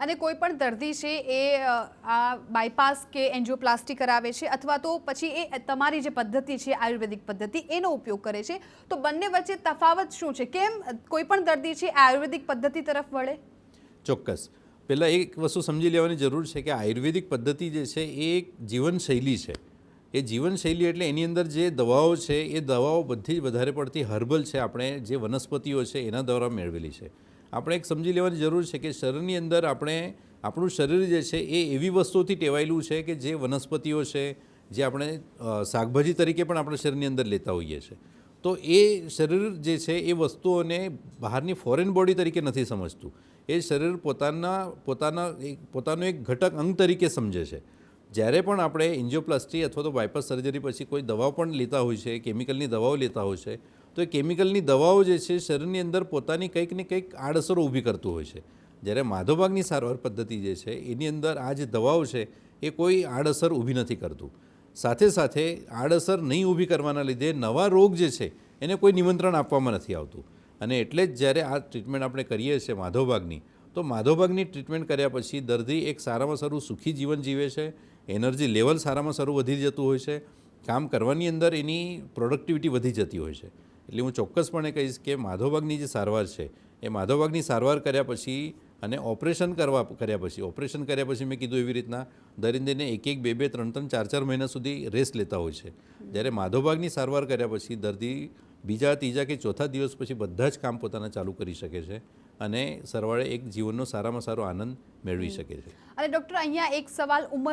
અને કોઈ પણ દર્દી છે એ આ બાયપાસ કે એન્જિયોપ્લાસ્ટી કરાવે છે અથવા તો પછી એ તમારી જે પદ્ધતિ છે, આયુર્વેદિક પદ્ધતિ, એનો ઉપયોગ કરે છે. તો બંને વચ્ચે તફાવત શું છે? કેમ કોઈ પણ દર્દી છે આયુર્વેદિક પદ્ધતિ તરફ વળે? ચોક્કસ. પહેલાં એક વસ્તુ સમજી લેવાની જરૂર છે કે આયુર્વેદિક પદ્ધતિ જે છે એ એક જીવનશૈલી છે. એ જીવનશૈલી એટલે એની અંદર જે દવાઓ છે, એ દવાઓ બધી જ વધારે પડતી હર્બલ છે આપણે જે વનસ્પતિઓ છે એના દ્વારા મેળવેલી છે. આપણે એક સમજી લેવાની જરૂર છે કે શરીરની અંદર આપણે, આપણું શરીર જે છે એ એવી વસ્તુઓથી ટેવાયેલું છે કે જે વનસ્પતિઓ છે, જે આપણે શાકભાજી તરીકે પણ આપણે શરીરની અંદર લેતા હોઈએ છીએ તો એ શરીર જે છે એ વસ્તુઓને બહારની ફોરેન બોડી તરીકે નથી સમજતું. એ શરીર પોતાના પોતાના એક, પોતાનો એક ઘટક અંગ તરીકે સમજે છે. જ્યારે પણ આપણે એન્જિયોપ્લાસ્ટી અથવા તો બાયપાસ સર્જરી પછી કોઈ દવાઓ પણ લેતા હોય છે, કેમિકલની દવાઓ લેતા હોય છે તો એ કેમિકલની દવાઓ જે છે, શરીરની અંદર પોતાની કંઈક ને કંઈક આડઅસરો ઊભી કરતું હોય છે. જ્યારે માધોભાગની સારવાર પદ્ધતિ જે છે, એની અંદર આ જે દવાઓ છે, એ કોઈ આડઅસર ઊભી નથી કરતું. સાથે સાથે આડઅસર નહીં ઊભી કરવાના લીધે નવા રોગ જે છે, એને કોઈ નિમંત્રણ આપવામાં નથી આવતું. અને એટલે જ જ્યારે આ ટ્રીટમેન્ટ આપણે કરીએ છીએ માધોભાગની તો માધોભાગની ટ્રીટમેન્ટ કર્યા પછી દર્દી એક સારામાં સારું સુખી જીવન જીવે છે, એનર્જી લેવલ સારામાં સારું વધી જતું હોય છે, કામ કરવાની અંદર એની પ્રોડક્ટિવિટી વધી જતી હોય છે. એટલે હું ચોક્કસપણે કહીશ કે માધવભાગની જે સારવાર છે એ માધવભાગની સારવાર કર્યા પછી અને ઓપરેશન કરવા કર્યા પછી ઓપરેશન કર્યા પછી મેં કીધું એવી રીતના દરિંદરને એક એક બે બે ત્રણ ત્રણ ચાર ચાર મહિના સુધી રેસ્ટ લેતા હોય છે. જ્યારે માધવભાગની સારવાર કર્યા પછી દર્દી બીજા ત્રીજા કે ચોથા દિવસ પછી બધા જ કામ પોતાના ચાલુ કરી શકે છે અને સરવાળે એક જીવનનો સારામાં સારો આનંદ મેળવી શકે છે. અને ડૉક્ટર અહીંયા એક સવાલ ઉંમર